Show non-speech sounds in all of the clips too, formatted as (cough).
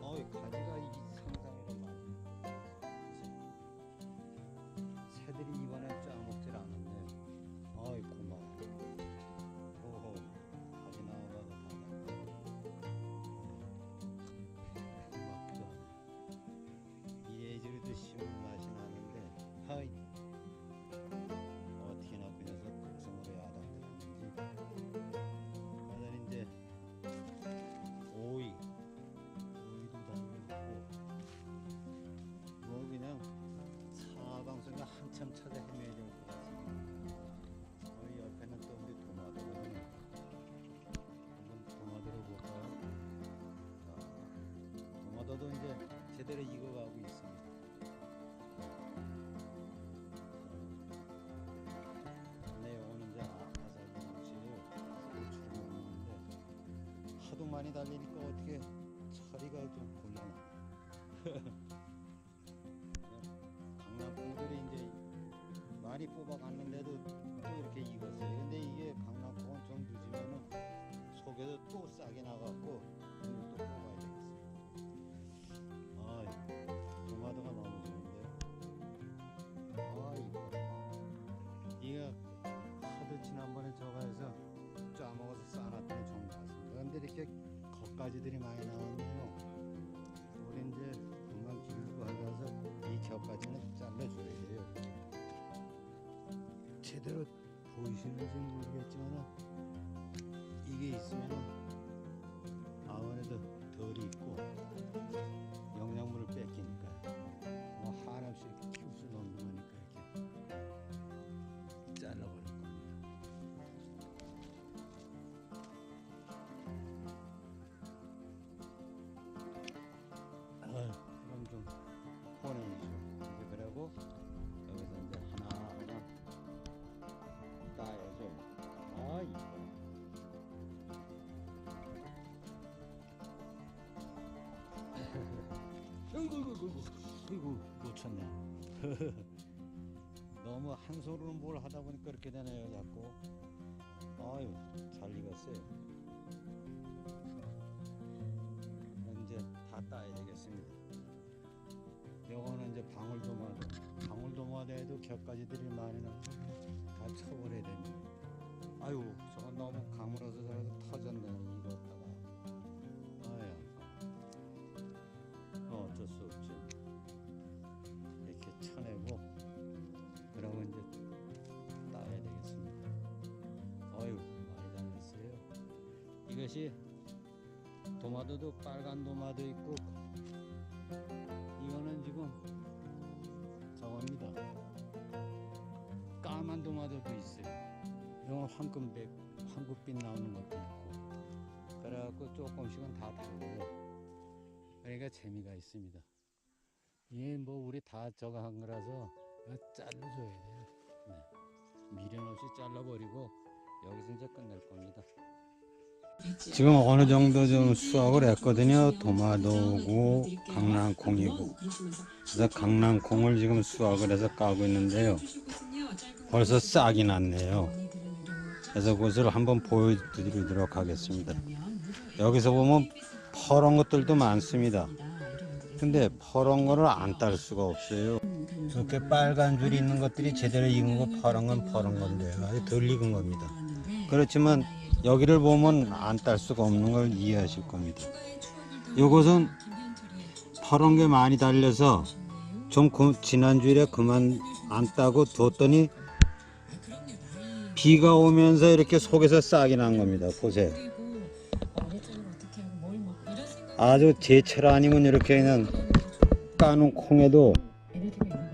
어이 가지가 이 제대로 익어가고 있습니다. 근데 요거는 이제 아삭이 없이요. 고추를 먹는데 하도 많이 달리니까 어떻게 처리가 좀 곤란해. (laughs) 강남콩들이 이제 많이 뽑아갔는데도 제대로 보이시는지 모르겠지만 이게 있으면 아이고 이고 이고 이고 놓쳤네. (laughs) 너무 한 손으로 뭘 하다 보니까 이렇게 되네요 자꾸. 아유 잘 익었어요. 이제 다 따야 되겠습니다. 요거는 이제 방울도마도 방울도마도에도 겹가지들이 많이 나다 쳐버려야 됩니다. 아유 저건 너무 가물어서 터졌네요 것이 도마도도 빨간 도마도 있고 이거는 지금 저겁니다. 까만 도마도도 있어요. 이건 황금백, 황금빛 나오는 것도 있고 그래갖고 조금씩은 다 달라요. 그러니까 재미가 있습니다. 이게 뭐 우리 다 저거 한 거라서 잘라줘야 돼요. 네. 미련 없이 잘라버리고 여기서 이제 끝낼 겁니다. 지금 어느 정도 좀 수확을 했거든요. 도마도고 강낭콩이고. 그래서 강낭콩을 지금 수확을 해서 까고 있는데요. 벌써 싹이 났네요. 그래서 그것을 한번 보여드리도록 하겠습니다. 여기서 보면 퍼런 것들도 많습니다. 근데 퍼런 거를 안 딸 수가 없어요. 이렇게 빨간 줄이 있는 것들이 제대로 익은 거 퍼런 건 퍼런 건데요. 아주 덜 익은 겁니다. 그렇지만 여기를 보면 안 딸 수가 없는 걸 이해하실 겁니다. 요것은 퍼런 게 많이 달려서 좀 그- 지난주에 그만 안 따고 뒀더니 비가 오면서 이렇게 속에서 싹이 난 겁니다. 보세요. 아주 제철 아니면 이렇게 그냥 까는 콩에도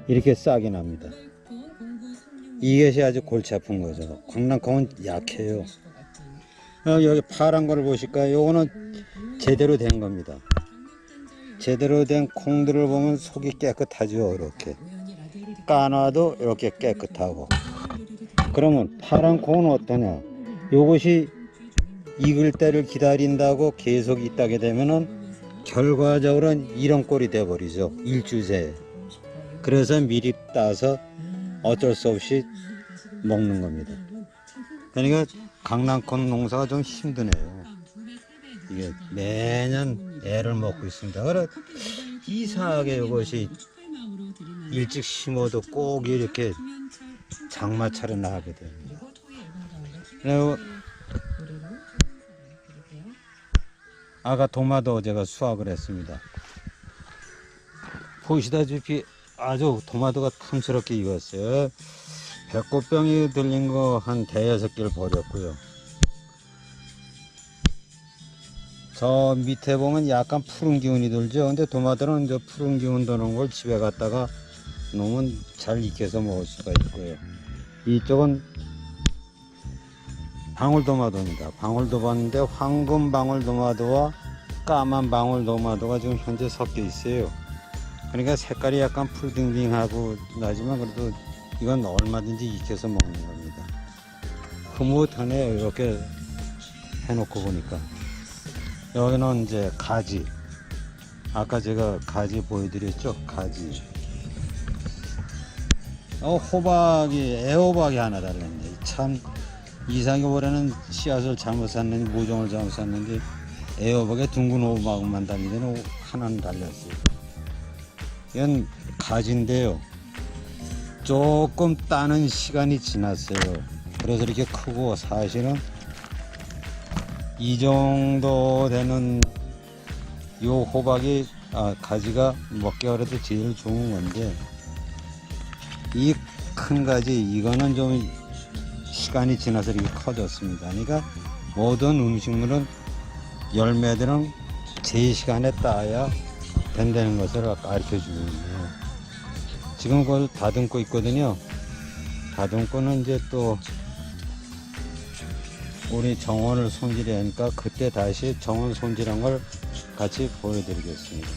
이렇게 싹이 납니다. 이것이 아주 골치 아픈 거죠. 광남콩은 약해요. 어, 여기 파란 걸 보실까요? 요거는 제대로 된 겁니다. 제대로 된 콩들을 보면 속이 깨끗하죠. 이렇게 까놔도 이렇게 깨끗하고. 그러면 파란 콩은 어떠냐? 요것이 익을 때를 기다린다고 계속 있다게 되면은 결과적으로는 이런 꼴이 돼 버리죠. 일주새. 그래서 미리 따서 어쩔 수 없이 먹는 겁니다. 그러니까 강낭콩 농사가 좀 힘드네요. 이게 매년 애를 먹고 있습니다. 그래 이상하게 이것이 일찍 심어도 꼭 이렇게 장마철에 나게 됩니다. 그리고 아까 도마도 제가 수확을 했습니다. 보시다시피 아주 도마도가 탐스럽게 익었어요. 배꼽병이 들린 거 한 대여섯 개를 버렸고요. 저 밑에 보면 약간 푸른 기운이 돌죠. 근데 도마도는 저 푸른 기운 도는 걸 집에 갔다가 놓으면 잘 익혀서 먹을 수가 있고요. 이쪽은 방울도마도입니다. 방울도마인데 황금 방울도마도와 까만 방울도마도가 지금 현재 섞여 있어요. 그러니까 색깔이 약간 푸딩딩하고 나지만 그래도 이건 얼마든지 익혀서 먹는 겁니다. 흐뭇하네요. 이렇게 해놓고 보니까. 여기는 이제 가지. 아까 제가 가지 보여드렸죠? 가지. 어, 호박이, 애호박이 하나 달렸네. 참, 이상하게 올해는 씨앗을 잘못 샀는지, 모종을 잘못 샀는지, 애호박에 둥근 호박만 달리더니 하나는 달렸어요. 이건 가지인데요. 조금 따는 시간이 지났어요. 그래서 이렇게 크고 사실은 이 정도 되는 요 호박이 아, 가지가 먹기가 그래도 제일 좋은 건데 이 큰 가지 이거는 좀 시간이 지나서 이렇게 커졌습니다. 그러니까 모든 음식물은 열매들은 제 시간에 따야 된다는 것을 가르쳐 있네요. 지금 그걸 다듬고 있거든요. 다듬고는 이제 또 우리 정원을 손질하니까 그때 다시 정원 손질한 걸 같이 보여드리겠습니다.